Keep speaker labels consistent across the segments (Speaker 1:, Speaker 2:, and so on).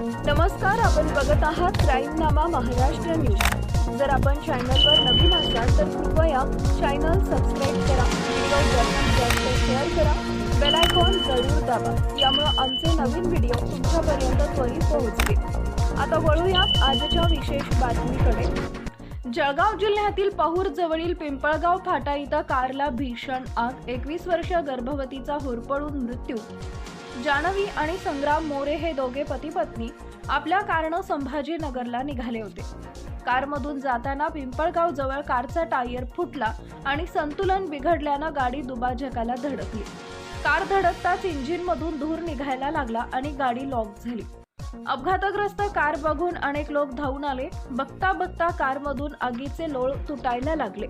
Speaker 1: नमस्कार आपण बघत आहात क्राईमनामा महाराष्ट्र न्यूज. जर आपण चॅनलवर नवीन असाल तर कृपया चॅनल सबस्क्राईब करा व्हिडिओ जास्तीत जास्त शेअर करा. बेल आयकॉन जरूर दाबा यामुळे आमचे नवीन व्हिडिओ तुमच्यापर्यंत त्वरित पोहोचतील. आता वळूया आजच्या विशेष बातमीकडे. जळगाव जिल्ह्यातील पहूर जवळील पिंपळगाव फाटा इथं कारला भीषण आग. एकवीस वर्ष गर्भवतीचा होरपळून मृत्यू. जानवी आणि संग्राम मोरे हे दोघे पती पत्नी आपल्या कारनं संभाजीनगरला निघाले होते. कारमधून जाताना पिंपळगाव जवळ कारचा टायर फुटला आणि संतुलन बिघडल्यानं गाडी दुबाजकाला धडकली. कार धडकताच इंजिनमधून धूर निघायला लागला आणि गाडी लॉक झाली. अपघातग्रस्त कार बघून अनेक लोक धावून आले. बघता बघता कारमधून आगीचे लोळ तुटायला लागले.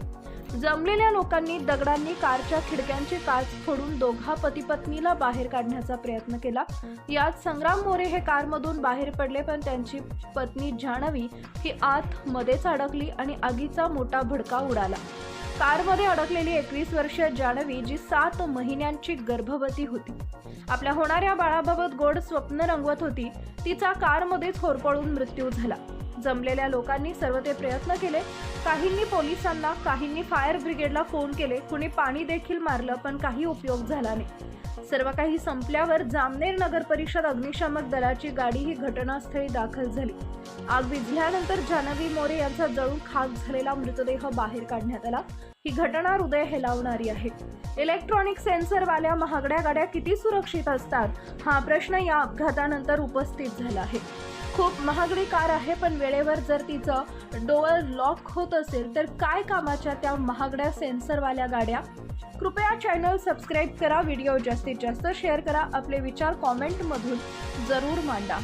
Speaker 1: जमलेल्या लोकांनी दगडांनी कारच्या खिडक्यांची काच फोडून दोघा पती पत्नीला बाहेर काढण्याचा प्रयत्न केला. यात संग्राम मोरे हे कारमधून बाहेर पडले पण त्यांची पत्नी जाणवी ही आत मध्येच अडकली आणि आगीचा मोठा भडका उडाला. कारमध्ये अडकलेली एकवीस वर्षीय जानवी जी सात महिन्यांची गर्भवती होती. आपल्या होणाऱ्या बाळाबाबत गोड स्वप्न रंगवत होती तिचा कारमध्येच होरपळून मृत्यू झाला. जमलेल्या लोकांनी सर्व ते प्रयत्न केले. काहींनी पोलिसांना काहींनी फायर ब्रिगेडला फोन केले. कुणी पाणी देखील मारलं पण काही उपयोग झाला नाही. सर्व काही संपल्यावर जामनेर नगर परिषद अग्निशामक दलाची गाडी ही घटनास्थळी दाखल झाली. आग विझल्यानंतर जानवी मोरे यांचा जळून खाक झालेला मृतदेह बाहेर काढण्यात आला. ही घटना हृदय हेलावणारी आहे. इलेक्ट्रॉनिक सेन्सरवाल्या महागड्या गाड्या किती सुरक्षित असतात? हा प्रश्न या अपघातानंतर उपस्थित झाला आहे. खूप महागडी कार आहे पण वेळेवर जर तिचं डोअर लॉक होत असेल तर काय कामाच्या त्या महागड्या सेन्सरवाल्या गाड्या? कृपया चॅनल सबस्क्राईब करा व्हिडिओ जास्तीत जास्त शेअर करा आपले विचार कॉमेंटमधून जरूर मांडा.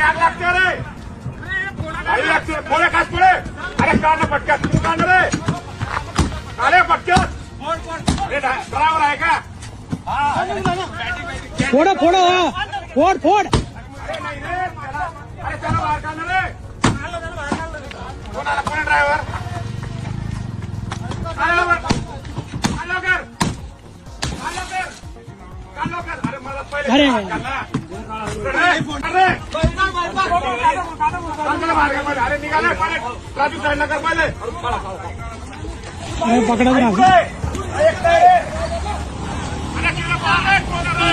Speaker 2: अरे आग लागते रे अरे लागते. पोळे खास पोळे अरे काढणं पटक्यात तू रे. अरे पटक्यात अरे आहे का?
Speaker 3: फोड फोड हा. फोड फोड.
Speaker 2: अरे नाही रे त्याला अरे त्याला बाहेर काढणं रे. कोणाला कोण ड्रायव्हर काढ काढ काढ काढ अरे मला पहिले ट्रॅफिक साईडला कर पहिले
Speaker 3: अरे पकडत राहा
Speaker 2: ऐकतोय. ऐकतोय रे. अरे तिकडे पाहा रे, कोण रे?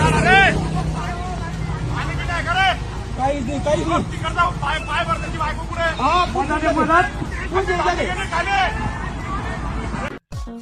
Speaker 2: अरे. आणि किती आहे का रे? तिकडे जाऊ. पाय पाय वर त्याची बायको गेले, खाली.